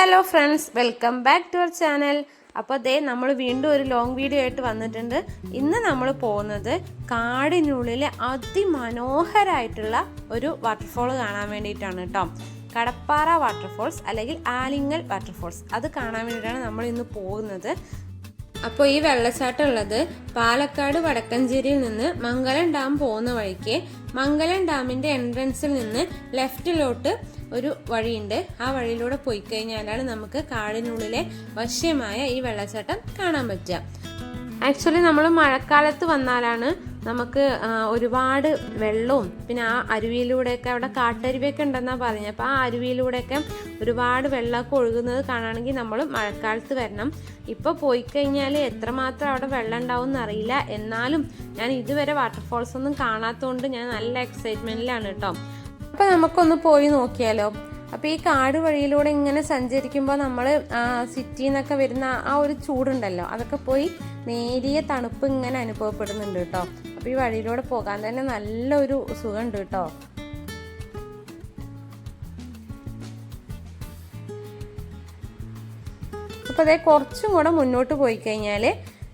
Hello friends welcome back to our channel അപ്പോൾ ദേ നമ്മൾ വീണ്ടും ഒരു ലോങ് വീഡിയോ ആയിട്ട് വന്നിട്ടുണ്ട്. ഇന്ന് നമ്മൾ പോകുന്നത് കാടിനുള്ളിലെ അതിമനോഹരമായിട്ടുള്ള ഒരു വാട്ടർഫോൾ കാണാൻ വേണ്ടിയിട്ടാണ് കേട്ടോ കടപ്പാറ വാട്ടർഫോൾസ് അല്ലെങ്കിൽ ആലിങ്ങൽ വാട്ടർഫോൾസ് അത് കാണാൻ വേണ്ടിയിട്ടാണ് നമ്മൾ ഇന്ന് പോകുന്നത്. അപ്പോൾ ഈ വെള്ളച്ചാട്ടം ഉള്ളത് പാലക്കാട് വടക്കഞ്ചേരിയിൽ നിന്ന് മംഗലം ഡാം പോകുന്ന വഴിക്ക് മംഗലം ഡാമിന്റെ എൻട്രൻസിൽ നിന്ന് ലെഫ്റ്റിലോട്ട് ഒരു വഴിയുണ്ട്. ആ വഴിയിലൂടെ പോയി കഴിഞ്ഞാലാണ് നമുക്ക് കാടിനുള്ളിലെ വശ്യമായ ഈ വെള്ളച്ചാട്ടം കാണാൻ പറ്റുക. ആക്ച്വലി നമ്മൾ മഴക്കാലത്ത് വന്നാലാണ് നമുക്ക് ഒരുപാട് വെള്ളവും പിന്നെ ആ അരുവിയിലൂടെയൊക്കെ അവിടെ കാട്ടരുവിയൊക്കെ ഉണ്ടെന്നാണ് പറഞ്ഞത് അപ്പോൾ ആ അരുവിയിലൂടെയൊക്കെ ഒരുപാട് വെള്ളമൊക്കെ ഒഴുകുന്നത് കാണുകയാണെങ്കിൽ നമ്മൾ മഴക്കാലത്ത് വരണം. ഇപ്പോൾ പോയി കഴിഞ്ഞാൽ എത്രമാത്രം അവിടെ വെള്ളം ഉണ്ടാവും എന്നറിയില്ല എന്നാലും ഞാൻ ഇതുവരെ വാട്ടർഫോൾസ് ഒന്നും കാണാത്തതുകൊണ്ട് ഞാൻ നല്ല എക്സൈറ്റ്മെന്റിലാണ് കേട്ടോ. അപ്പോൾ നമുക്കൊന്ന് പോയി നോക്കിയാലോ. അപ്പോൾ ഈ കാട് വഴിയിലൂടെ ഇങ്ങനെ സഞ്ചരിക്കുമ്പോൾ നമ്മൾ സിറ്റിയിൽ നിന്നൊക്കെ വരുന്ന ആ ഒരു ചൂടുണ്ടല്ലോ അതൊക്കെ പോയി നേരിയ തണുപ്പ് ഇങ്ങനെ അനുഭവപ്പെടുന്നുണ്ട് കേട്ടോ. അപ്പോൾ ഈ വഴിയിലൂടെ പോകാൻ തന്നെ നല്ലൊരു സുഖമുണ്ട് കേട്ടോ. അപ്പോൾ അതേ കുറച്ചും കൂടെ മുന്നോട്ട് പോയി കഴിഞ്ഞാൽ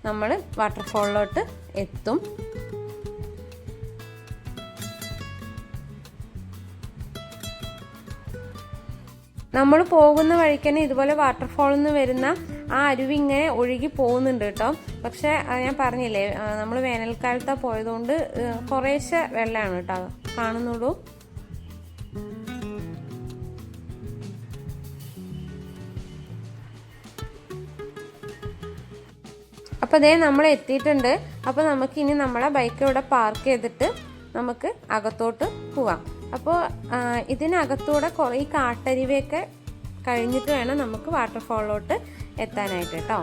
നമ്മൾ വാട്ടർഫോളിലോട്ട് എത്തും. നമ്മൾ പോകുന്ന വഴിക്ക് തന്നെ ഇതുപോലെ വാട്ടർഫോളിൽ നിന്ന് വരുന്ന ആ അരുവി ഇങ്ങനെ ഒഴുകി പോകുന്നുണ്ട് കേട്ടോ. പക്ഷെ ഞാൻ പറഞ്ഞില്ലേ നമ്മൾ വേനൽക്കാലത്താണ് പോയതുകൊണ്ട് കുറേശ്ശെ വെള്ളമാണ് കേട്ടോ കാണുന്നുള്ളൂ. അപ്പോൾ അതേ നമ്മൾ എത്തിയിട്ടുണ്ട്. അപ്പോൾ നമുക്ക് ഇനി നമ്മളെ ബൈക്ക് ഇവിടെ പാർക്ക് ചെയ്തിട്ട് നമുക്ക് അകത്തോട്ട് പോവാം. അപ്പോൾ ഇതിനകത്തൂടെ കുറേ കാട്ടരുവിയൊക്കെ കഴിഞ്ഞിട്ട് വേണം നമുക്ക് വാട്ടർഫോളിലോട്ട് എത്താനായിട്ട് കേട്ടോ?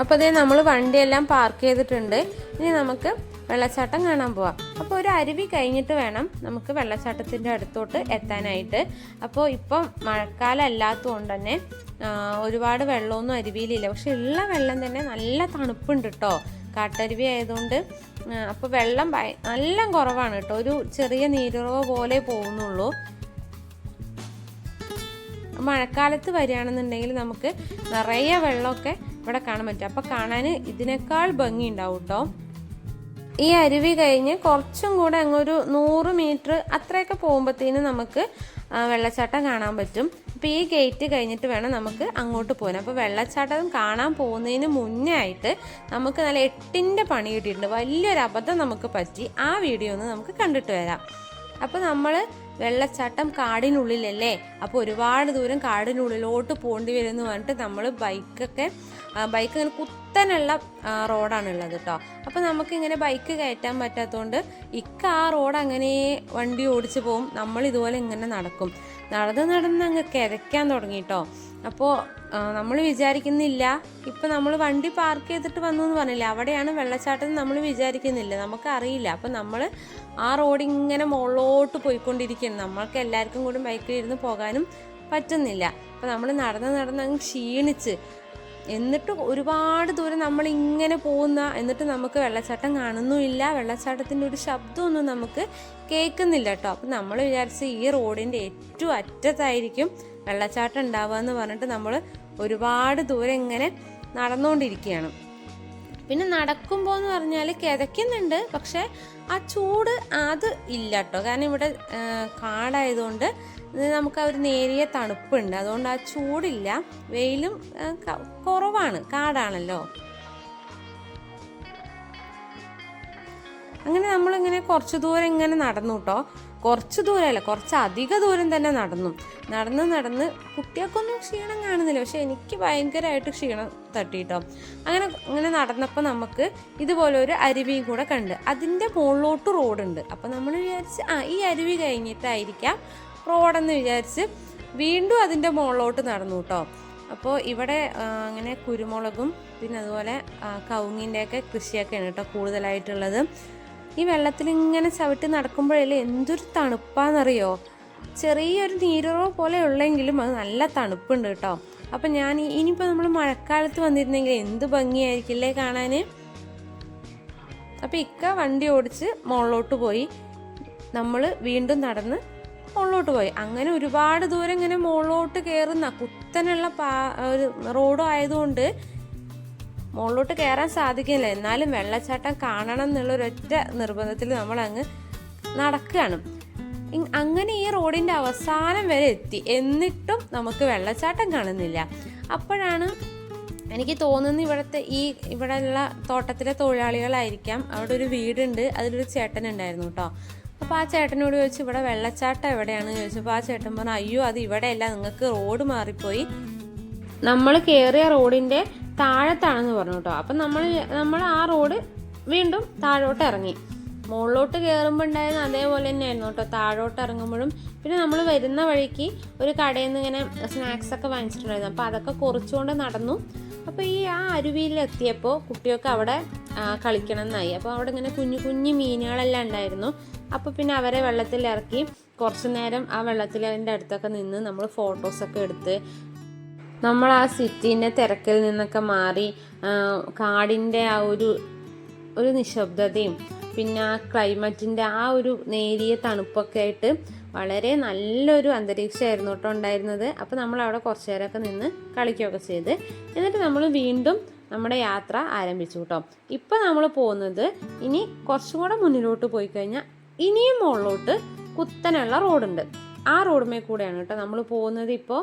അപ്പോൾ അതേ നമ്മൾ വണ്ടിയെല്ലാം പാർക്ക് ചെയ്തിട്ടുണ്ട്. ഇനി നമുക്ക് വെള്ളച്ചാട്ടം കാണാൻ പോവാം. അപ്പോൾ ഒരു അരുവി കഴിഞ്ഞിട്ട് വേണം നമുക്ക് വെള്ളച്ചാട്ടത്തിന്റെ അടുത്തോട്ട് എത്താനായിട്ട്. അപ്പോൾ ഇപ്പം മഴക്കാലം അല്ലാത്തതുകൊണ്ട് തന്നെ ഒരുപാട് വെള്ളമൊന്നും അരുവിയിലില്ല. പക്ഷെ ഉള്ള വെള്ളം തന്നെ നല്ല തണുപ്പുണ്ട് കേട്ടോ കാട്ടരുവി ആയതുകൊണ്ട് അപ്പോൾ വെള്ളം നല്ല കുറവാണ് കേട്ടോ ഒരു ചെറിയ നീരുറവ് പോലെ പോകുന്നുള്ളൂ. മഴക്കാലത്ത് വരികയാണെന്നുണ്ടെങ്കിൽ നമുക്ക് നിറയെ വെള്ളമൊക്കെ ഇവിടെ കാണാൻ പറ്റും. അപ്പോൾ കാണാൻ ഇതിനേക്കാൾ ഭംഗി ഉണ്ടാവും കേട്ടോ ഈ അരുവി കഴിഞ്ഞ് കുറച്ചും കൂടെ അങ്ങൊരു നൂറ് മീറ്റർ അത്രയൊക്കെ പോകുമ്പോഴത്തേനും നമുക്ക് വെള്ളച്ചാട്ടം കാണാൻ പറ്റും. അപ്പോൾ ഈ ഗേറ്റ് കഴിഞ്ഞിട്ട് വേണം നമുക്ക് അങ്ങോട്ട് പോകാൻ അപ്പോൾ വെള്ളച്ചാട്ടം കാണാൻ പോകുന്നതിന് മുന്നേ ആയിട്ട് നമുക്ക് നല്ല എട്ടിന്റെ പണി കിട്ടിയിട്ടുണ്ട്. വലിയൊരു അബദ്ധം നമുക്ക് പറ്റി. ആ വീഡിയോ ഒന്ന് നമുക്ക് കണ്ടിട്ട് വരാം. അപ്പോൾ നമ്മൾ വെള്ളച്ചാട്ടം കാടിനുള്ളിലല്ലേ? അപ്പോൾ ഒരുപാട് ദൂരം കാടിനുള്ളിലോട്ട് പോകേണ്ടി വരും എന്ന് പറഞ്ഞിട്ട് നമ്മൾ ബൈക്കൊക്കെ ബൈക്ക് ഇങ്ങനെ കുത്തനുള്ള റോഡാണുള്ളത് കേട്ടോ അപ്പോൾ നമുക്കിങ്ങനെ ബൈക്ക് കയറ്റാൻ പറ്റാത്തതുകൊണ്ട് ഇക്ക ആ റോഡ് അങ്ങനെ വണ്ടി ഓടിച്ച് പോകും നമ്മൾ ഇതുപോലെ ഇങ്ങനെ നടക്കും. നടന്ന് നടന്ന് അങ്ങ് കിതയ്ക്കാൻ തുടങ്ങി കേട്ടോ അപ്പോൾ നമ്മൾ വിചാരിക്കുന്നില്ല. ഇപ്പം നമ്മൾ വണ്ടി പാർക്ക് ചെയ്തിട്ട് വന്നു എന്ന് പറഞ്ഞില്ല? അവിടെയാണ് വെള്ളച്ചാട്ടം നമ്മൾ വിചാരിക്കുന്നില്ല? നമുക്കറിയില്ല. അപ്പം നമ്മൾ ആ റോഡ് ഇങ്ങനെ മുകളിലോട്ട് പോയിക്കൊണ്ടിരിക്കുകയാണ് നമ്മൾക്ക് എല്ലാവർക്കും കൂടി ബൈക്കിൽ ഇരുന്ന് പോകാനും പറ്റുന്നില്ല. അപ്പം നമ്മൾ നടന്ന് നടന്ന് അങ്ങ് ക്ഷീണിച്ച് എന്നിട്ട് ഒരുപാട് ദൂരം നമ്മൾ ഇങ്ങനെ പോകുന്ന എന്നിട്ട് നമുക്ക് വെള്ളച്ചാട്ടം കാണുന്നുമില്ല. വെള്ളച്ചാട്ടത്തിന്റെ ഒരു ശബ്ദമൊന്നും നമുക്ക് കേൾക്കുന്നില്ല കേട്ടോ. അപ്പം നമ്മൾ വിചാരിച്ച് ഈ റോഡിന്റെ ഏറ്റവും അറ്റത്തായിരിക്കും വെള്ളച്ചാട്ടം ഉണ്ടാവുക എന്ന് പറഞ്ഞിട്ട് നമ്മൾ ഒരുപാട് ദൂരം ഇങ്ങനെ നടന്നുകൊണ്ടിരിക്കുകയാണ്. പിന്നെ നടക്കുമ്പോൾ എന്ന് പറഞ്ഞാൽ കിതയ്ക്കുന്നുണ്ട്. പക്ഷെ ആ ചൂട് അത് ഇല്ല കേട്ടോ കാരണം ഇവിടെ കാടായതുകൊണ്ട് നമുക്ക് ആ ഒരു നേരിയ തണുപ്പുണ്ട്. അതുകൊണ്ട് ആ ചൂടില്ല. വെയിലും കുറവാണ്. കാടാണല്ലോ. അങ്ങനെ നമ്മളിങ്ങനെ കുറച്ച് ദൂരം ഇങ്ങനെ നടന്നു കേട്ടോ കുറച്ച് ദൂരമല്ല കുറച്ച് അധിക ദൂരം തന്നെ നടന്നു. നടന്ന് നടന്ന് കുട്ടികൾക്കൊന്നും ക്ഷീണം കാണുന്നില്ല. പക്ഷെ എനിക്ക് ഭയങ്കരമായിട്ട് ക്ഷീണം തട്ടിട്ടോ. അങ്ങനെ അങ്ങനെ നടന്നപ്പോൾ നമുക്ക് ഇതുപോലെ ഒരു അരുവിയും കൂടെ കണ്ട്. അതിന്റെ മുകളിലോട്ട് റോഡുണ്ട്. അപ്പോൾ നമ്മൾ വിചാരിച്ച് ആ ഈ അരുവി കഴിഞ്ഞിട്ടായിരിക്കാം റോഡെന്ന് വിചാരിച്ച് വീണ്ടും അതിന്റെ മുകളിലോട്ട് നടന്നു കേട്ടോ. അപ്പോൾ ഇവിടെ അങ്ങനെ കുരുമുളകും പിന്നെ അതുപോലെ കവുങ്ങിന്റെയൊക്കെ കൃഷിയൊക്കെയാണ് കേട്ടോ കൂടുതലായിട്ടുള്ളത്. ഈ വെള്ളത്തിൽ ഇങ്ങനെ ചവിട്ടി നടക്കുമ്പോഴല്ലേ എന്തൊരു തണുപ്പാന്നറിയോ? ചെറിയൊരു നീരുറവ് പോലെ ഉള്ളെങ്കിലും അത് നല്ല തണുപ്പുണ്ട് കേട്ടോ. അപ്പം ഞാൻ ഇനിയിപ്പോൾ നമ്മൾ മഴക്കാലത്ത് വന്നിരുന്നെങ്കിൽ എന്ത് ഭംഗിയായിരിക്കില്ലേ കാണാൻ അപ്പം ഇക്ക വണ്ടി ഓടിച്ച് മുകളിലോട്ട് പോയി. നമ്മൾ വീണ്ടും നടന്ന് മുകളിലോട്ട് പോയി. അങ്ങനെ ഒരുപാട് ദൂരം ഇങ്ങനെ മുകളിലോട്ട് കയറുന്ന കുത്തനുള്ള പാ ഒരു റോഡും ആയതുകൊണ്ട് മുകളിലോട്ട് കയറാൻ സാധിക്കില്ല. എന്നാലും വെള്ളച്ചാട്ടം കാണണം എന്നുള്ള ഒരൊറ്റ നിർബന്ധത്തിൽ നമ്മൾ അങ്ങ് നടക്കുകയാണ് അങ്ങനെ ഈ റോഡിന്റെ അവസാനം വരെ എത്തി. എന്നിട്ടും നമുക്ക് വെള്ളച്ചാട്ടം കാണുന്നില്ല. അപ്പോഴാണ് എനിക്ക് തോന്നുന്നു ഇവിടുത്തെ ഈ ഇവിടെയുള്ള തോട്ടത്തിലെ തൊഴിലാളികളായിരിക്കാം. അവിടെ ഒരു വീടുണ്ട്. അതിലൊരു ചേട്ടൻ ഉണ്ടായിരുന്നു കേട്ടോ. അപ്പോൾ ആ ചേട്ടനോട് ചോദിച്ചു ഇവിടെ വെള്ളച്ചാട്ടം എവിടെയാണെന്ന് ചോദിച്ചപ്പോൾ ആ ചേട്ടൻ പറഞ്ഞു അയ്യോ അത് ഇവിടെയല്ല. നിങ്ങൾക്ക് റോഡ് മാറിപ്പോയി. നമ്മൾ കയറിയ റോഡിന്റെ താഴത്താണെന്ന് പറഞ്ഞു കേട്ടോ. അപ്പം നമ്മൾ നമ്മൾ ആ റോഡ് വീണ്ടും താഴോട്ട് ഇറങ്ങി. മുകളിലോട്ട് കയറുമ്പോൾ ഉണ്ടായിരുന്ന അതേപോലെ തന്നെയായിരുന്നു കേട്ടോ. താഴോട്ട് ഇറങ്ങുമ്പോഴും പിന്നെ നമ്മൾ വരുന്ന വഴിക്ക് ഒരു കടയിൽ നിന്ന് ഇങ്ങനെ സ്നാക്സ് ഒക്കെ വാങ്ങിച്ചിട്ടുണ്ടായിരുന്നു. അപ്പോൾ അതൊക്കെ കുറച്ചുകൊണ്ട് നടന്നു. അപ്പോൾ ഈ ആ അരുവിയിലെത്തിയപ്പോൾ കുട്ടികൾക്ക് അവിടെ കളിക്കണം എന്നായി അപ്പോൾ അവിടെ ഇങ്ങനെ കുഞ്ഞു കുഞ്ഞു മീനുകളെല്ലാം ഉണ്ടായിരുന്നു. അപ്പോൾ പിന്നെ അവരെ വെള്ളത്തിൽ ഇറക്കി കുറച്ച് നേരം ആ വെള്ളത്തിലതിന്റെ അടുത്തൊക്കെ നിന്ന് നമ്മൾ ഫോട്ടോസൊക്കെ എടുത്ത് നമ്മൾ ആ സിറ്റീന്റെ തിരക്കിൽ നിന്നൊക്കെ മാറി കാടിന്റെ ആ ഒരു ഒരു നിശബ്ദതയും പിന്നെ ആ ക്ലൈമറ്റിന്റെ ആ ഒരു നേരിയ തണുപ്പൊക്കെ ആയിട്ട് വളരെ നല്ലൊരു അന്തരീക്ഷമായിരുന്നു കേട്ടോ ഉണ്ടായിരുന്നത്. അപ്പോൾ നമ്മൾ അവിടെ കുറച്ച് നേരമൊക്കെ നിന്ന് കളിക്കുകയൊക്കെ ചെയ്ത് എന്നിട്ട് നമ്മൾ വീണ്ടും നമ്മുടെ യാത്ര ആരംഭിച്ചു കേട്ടോ. ഇപ്പം നമ്മൾ പോകുന്നത് ഇനി കുറച്ചും കൂടെ മുന്നിലോട്ട് പോയി കഴിഞ്ഞാൽ ഇനിയും മുകളിലോട്ട് കുത്തനുള്ള റോഡുണ്ട്. ആ റോഡുമേ കൂടെയാണ് കേട്ടോ നമ്മൾ പോകുന്നത് ഇപ്പോൾ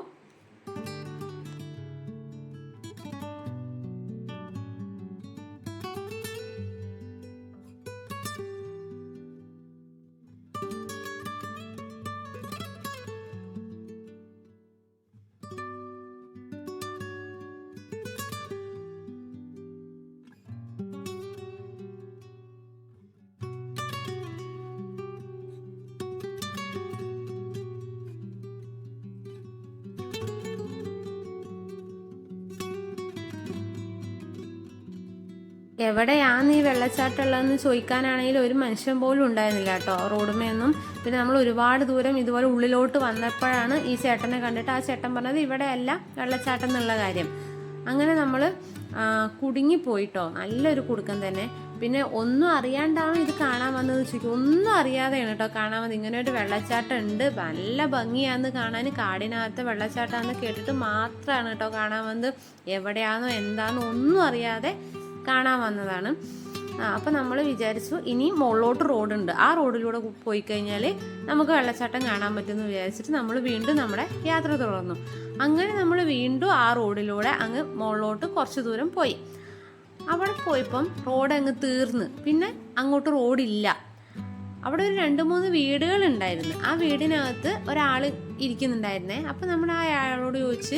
എവിടെയാണ് ഈ വെള്ളച്ചാട്ടമുള്ളതെന്ന് ചോദിക്കാനാണെങ്കിൽ ഒരു മനുഷ്യൻ പോലും ഉണ്ടായിരുന്നില്ല കേട്ടോ റോഡുമേന്നും. പിന്നെ നമ്മൾ ഒരുപാട് ദൂരം ഇതുപോലെ ഉള്ളിലോട്ട് വന്നപ്പോഴാണ് ഈ ചേട്ടനെ കണ്ടിട്ട് ആ ചേട്ടൻ പറഞ്ഞത് ഇവിടെയല്ല വെള്ളച്ചാട്ടം എന്നുള്ള കാര്യം. അങ്ങനെ നമ്മൾ കുടുങ്ങിപ്പോയിട്ടോ. നല്ലൊരു കുടുക്കം തന്നെ. പിന്നെ ഒന്നും അറിയാണ്ടാണ് ഇത് കാണാൻ വന്നത് ചോദിക്കും. ഒന്നും അറിയാതെയാണ് കേട്ടോ കാണാൻ വന്നത്. ഇങ്ങനെ ഒരു വെള്ളച്ചാട്ടം ഉണ്ട്. നല്ല ഭംഗിയാന്ന് കാണാൻ കാടിനകത്തെ വെള്ളച്ചാട്ടമാണെന്ന് കേട്ടിട്ട് മാത്രമാണ് കേട്ടോ കാണാൻ വന്നത്. എവിടെയാണോ എന്താണെന്നോ ഒന്നും അറിയാതെ കാണാൻ വന്നതാണ്. അപ്പം നമ്മൾ വിചാരിച്ചു ഇനി മുകളിലോട്ട് റോഡുണ്ട്. ആ റോഡിലൂടെ പോയി കഴിഞ്ഞാൽ നമുക്ക് വെള്ളച്ചാട്ടം കാണാൻ പറ്റുമെന്ന് വിചാരിച്ചിട്ട് നമ്മൾ വീണ്ടും നമ്മുടെ യാത്ര തുടർന്നു. അങ്ങനെ നമ്മൾ വീണ്ടും ആ റോഡിലൂടെ അങ്ങ് മുകളിലോട്ട് കുറച്ച് ദൂരം പോയി. അവിടെ പോയപ്പം റോഡ് അങ്ങ് തീർന്ന്. പിന്നെ അങ്ങോട്ട് റോഡില്ല. അവിടെ ഒരു രണ്ട് മൂന്ന് വീടുകൾ ഉണ്ടായിരുന്നു ആ വീടിനകത്ത് ഒരാൾ ഇരിക്കുന്നുണ്ടായിരുന്നേ. അപ്പം നമ്മൾ ആ അയാളോട് ചോദിച്ച്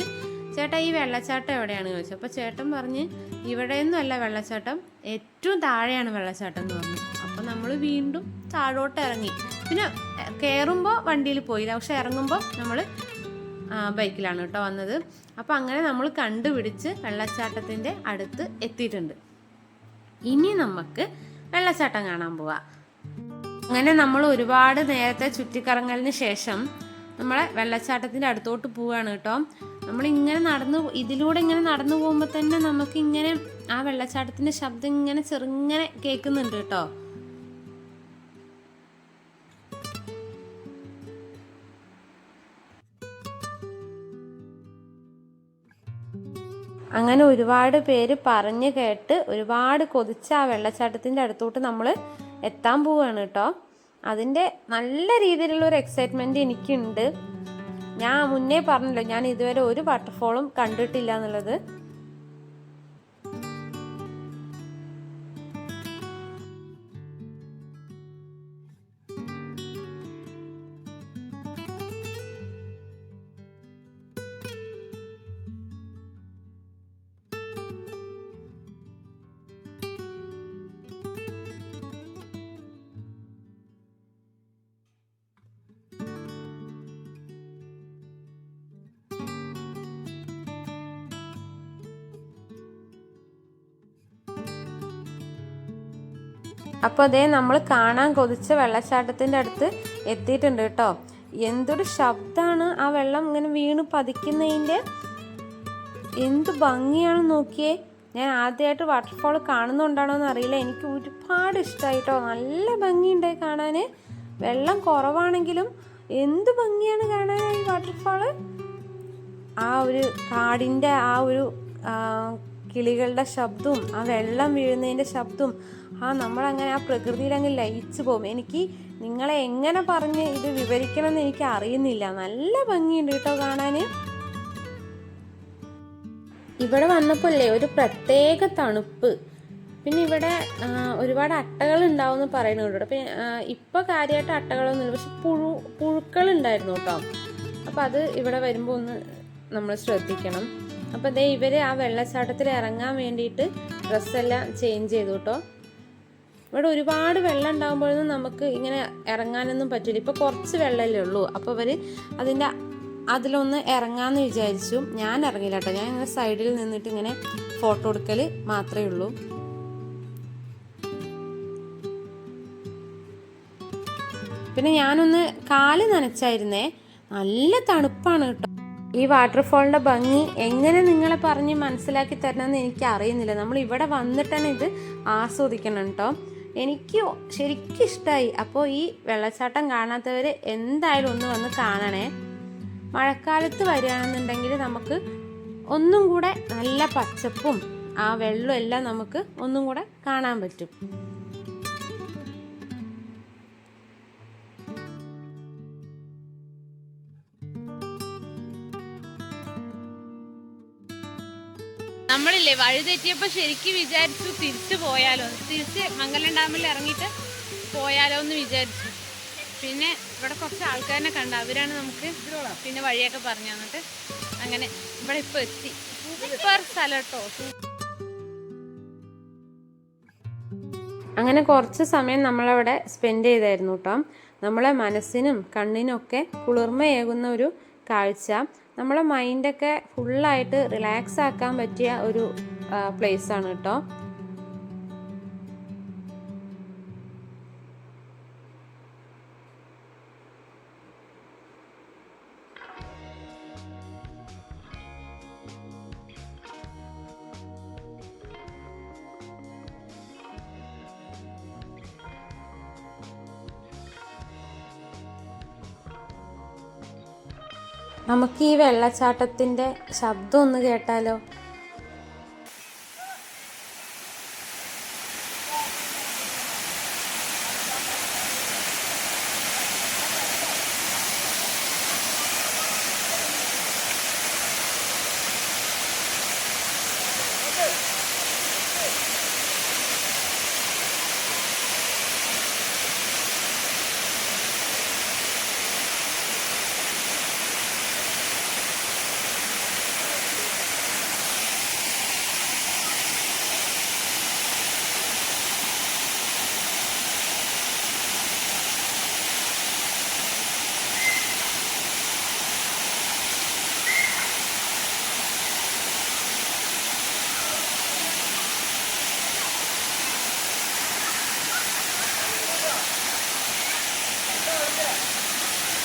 ചേട്ടാ ഈ വെള്ളച്ചാട്ടം എവിടെയാണ് ചോദിച്ചു. അപ്പോൾ ചേട്ടൻ പറഞ്ഞ് ഇവിടെയൊന്നും അല്ല വെള്ളച്ചാട്ടം ഏറ്റവും താഴെയാണ് വെള്ളച്ചാട്ടം എന്ന് പറഞ്ഞു. അപ്പോൾ നമ്മൾ വീണ്ടും താഴോട്ട് ഇറങ്ങി. പിന്നെ കയറുമ്പോൾ വണ്ടിയിൽ പോയില്ല പക്ഷെ ഇറങ്ങുമ്പോൾ നമ്മൾ ബൈക്കിലാണ് കേട്ടോ വന്നത്. അപ്പോൾ അങ്ങനെ നമ്മൾ കണ്ടുപിടിച്ച് വെള്ളച്ചാട്ടത്തിന്റെ അടുത്ത് എത്തിയിട്ടുണ്ട്. ഇനി നമുക്ക് വെള്ളച്ചാട്ടം കാണാൻ പോവാം. അങ്ങനെ നമ്മൾ ഒരുപാട് നേരത്തെ ചുറ്റിക്കറങ്ങലിന് ശേഷം നമ്മളെ വെള്ളച്ചാട്ടത്തിന്റെ അടുത്തോട്ട് പോവുകയാണ് കേട്ടോ. നമ്മൾ ഇങ്ങനെ നടന്നു ഇതിലൂടെ ഇങ്ങനെ നടന്നു പോകുമ്പോൾ തന്നെ നമുക്കിങ്ങനെ ആ വെള്ളച്ചാട്ടത്തിന്റെ ശബ്ദം ഇങ്ങനെ ചെറുങ്ങനെ കേൾക്കുന്നുണ്ട് കേട്ടോ. അങ്ങനെ ഒരുപാട് പേര് പറഞ്ഞു കേട്ട് ഒരുപാട് കൊതിച്ച് ആ വെള്ളച്ചാട്ടത്തിന്റെ അടുത്തോട്ട് നമ്മൾ എത്താൻ പോവുകയാണ് കേട്ടോ. അതിന്റെ നല്ല രീതിയിലുള്ള ഒരു എക്സൈറ്റ്മെന്റ് എനിക്കുണ്ട്. ഞാൻ മുന്നേ പറഞ്ഞല്ലോ ഞാൻ ഇതുവരെ ഒരു വാട്ടർഫോളും കണ്ടിട്ടില്ല എന്നുള്ളത്. അപ്പോൾ അതേ നമ്മൾ കാണാൻ കൊതിച്ച വെള്ളച്ചാട്ടത്തിന്റെ അടുത്ത് എത്തിയിട്ടുണ്ട് കേട്ടോ. എന്തൊരു ശബ്ദമാണ് ആ വെള്ളം ഇങ്ങനെ വീണ് പതിക്കുന്നതിന്റെ എന്ത് ഭംഗിയാണ് നോക്കിയേ. ഞാൻ ആദ്യമായിട്ട് വാട്ടർഫോൾ കാണുന്നുണ്ടാണോ എന്ന് അറിയില്ല. എനിക്ക് ഒരുപാട് ഇഷ്ടമായിട്ടോ നല്ല ഭംഗിയുണ്ടായി കാണാൻ വെള്ളം കുറവാണെങ്കിലും എന്ത് ഭംഗിയാണ് കാണാൻ ഈ വാട്ടർഫാൾ ആ ഒരു കാടിന്റെ ആ ഒരു കിളികളുടെ ശബ്ദവും ആ വെള്ളം വീഴുന്നതിന്റെ ശബ്ദവും ആ നമ്മളങ്ങനെ ആ പ്രകൃതിയിൽ അങ്ങ് ലയിച്ചു പോകും. എനിക്ക് നിങ്ങളെ എങ്ങനെ പറഞ്ഞ് ഇത് വിവരിക്കണം എന്ന് എനിക്ക് അറിയുന്നില്ല. നല്ല ഭംഗിയുണ്ട് കേട്ടോ കാണാൻ. ഇവിടെ വന്നപ്പോഴല്ലേ ഒരു പ്രത്യേക തണുപ്പ്. പിന്നെ ഇവിടെ ഒരുപാട് അട്ടകൾ ഉണ്ടാവും എന്ന് പറയുന്നുണ്ട് കേട്ടോ പിന്നെ ഇപ്പൊ കാര്യമായിട്ട് അട്ടകളൊന്നുമില്ല. പക്ഷെ പുഴു പുഴുക്കൾ ഉണ്ടായിരുന്നു കേട്ടോ. അപ്പൊ അത് ഇവിടെ വരുമ്പോൾ ഒന്ന് നമ്മൾ ശ്രദ്ധിക്കണം. അപ്പൊ ദേ ഇവർ ആ വെള്ളച്ചാട്ടത്തിൽ ഇറങ്ങാൻ വേണ്ടിയിട്ട് ഡ്രസ്സെല്ലാം ചേഞ്ച് ചെയ്തു കേട്ടോ. ഇവിടെ ഒരുപാട് വെള്ളം ഉണ്ടാകുമ്പോഴൊന്നും നമുക്ക് ഇങ്ങനെ ഇറങ്ങാനൊന്നും പറ്റില്ല. ഇപ്പോൾ കുറച്ച് വെള്ളമല്ലേ ഉള്ളൂ. അപ്പോൾ അവർ അതിന്റെ അതിലൊന്ന് ഇറങ്ങാമെന്ന് വിചാരിച്ചു. ഞാൻ ഇറങ്ങില്ല കേട്ടോ. ഞാൻ ഇങ്ങനെ സൈഡിൽ നിന്നിട്ട് ഇങ്ങനെ ഫോട്ടോ എടുക്കൽ മാത്രമേ ഉള്ളൂ. പിന്നെ ഞാനൊന്ന് കാൽ നനച്ചായിരുന്നേ. നല്ല തണുപ്പാണ് കേട്ടോ. ഈ വാട്ടർഫോളിന്റെ ഭംഗി എങ്ങനെ നിങ്ങളെ പറഞ്ഞ് മനസ്സിലാക്കി തരണമെന്ന് എനിക്ക് അറിയുന്നില്ല നമ്മൾ ഇവിടെ വന്നിട്ടാണ് ഇത് ആസ്വദിക്കണം കേട്ടോ. എനിക്ക് ശരിക്കും ഇഷ്ടമായി അപ്പോൾ ഈ വെള്ളച്ചാട്ടം കാണാത്തവർ എന്തായാലും ഒന്ന് വന്ന് കാണണേ. മഴക്കാലത്ത് വരികയാണെന്നുണ്ടെങ്കിൽ നമുക്ക് ഒന്നും കൂടെ നല്ല പച്ചപ്പും ആ വെള്ളവും എല്ലാം നമുക്ക് ഒന്നും കൂടെ കാണാൻ പറ്റും. നമ്മളില്ലേ വഴി തെറ്റിയപ്പോൾ ശരിക്കും വിചാരിച്ചു തിരിച്ചു പോയാലോ. തിരിച്ച് മംഗലം ഡാമിൽ ഇറങ്ങിയിട്ട് പോയാലോ എന്ന് വിചാരിച്ചു. പിന്നെ ഇവിടെ കുറച്ച് ആൾക്കാരനെ കണ്ട അവരാണ് നമുക്ക് പിന്നെ വഴിയൊക്കെ പറഞ്ഞു തന്നിട്ട് അങ്ങനെ ഇവിടെ ഇപ്പൊ എത്തി. സൂപ്പർ സ്ഥലം കേട്ടോ അങ്ങനെ കുറച്ച് സമയം നമ്മളവിടെ സ്പെൻഡ് ചെയ്തായിരുന്നു കേട്ടോ നമ്മളെ മനസ്സിനും കണ്ണിനും ഒക്കെ കുളിർമയേകുന്ന ഒരു കാഴ്ച. നമ്മളെ മൈൻഡൊക്കെ ഫുള്ളായിട്ട് റിലാക്സ് ആക്കാൻ പറ്റിയ ഒരു പ്ലേസ് ആണ് കേട്ടോ നമുക്ക് ഈ വെള്ളച്ചാട്ടത്തിന്റെ ശബ്ദം ഒന്ന് കേട്ടാലോ?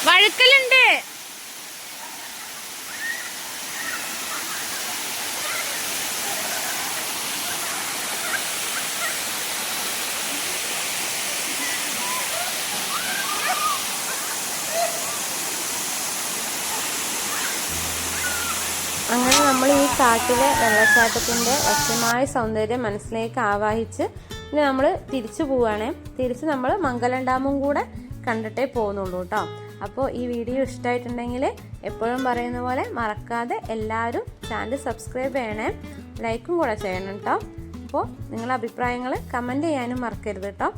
വഴുക്കലുണ്ട്. അങ്ങനെ നമ്മൾ ഈ കാട്ടിലെ വെള്ളച്ചാട്ടത്തിന്റെ വശ്യമായ സൗന്ദര്യം മനസ്സിലേക്ക് ആവാഹിച്ച് ഇനി നമ്മൾ തിരിച്ചു പോവുകയാണേ. തിരിച്ച് നമ്മൾ മംഗലം ഡാമും കൂടെ കണ്ടിട്ടേ പോകുന്നുള്ളൂ കേട്ടോ. അപ്പോൾ ഈ വീഡിയോ ഇഷ്ടമായിട്ടുണ്ടെങ്കിൽ എപ്പോഴും പറയുന്ന പോലെ മറക്കാതെ എല്ലാവരും ചാനൽ സബ്സ്ക്രൈബ് ചെയ്യണേ. ലൈക്കും കൂടെ ചെയ്യണം കേട്ടോ അപ്പോൾ നിങ്ങളുടെ അഭിപ്രായങ്ങൾ കമന്റ് ചെയ്യാനും മറക്കരുത് കേട്ടോ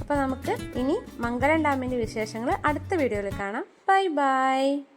അപ്പോൾ നമുക്ക് ഇനി മംഗലം ഡാമിന്റെ വിശേഷങ്ങൾ അടുത്ത വീഡിയോയിൽ കാണാം. Bye bye.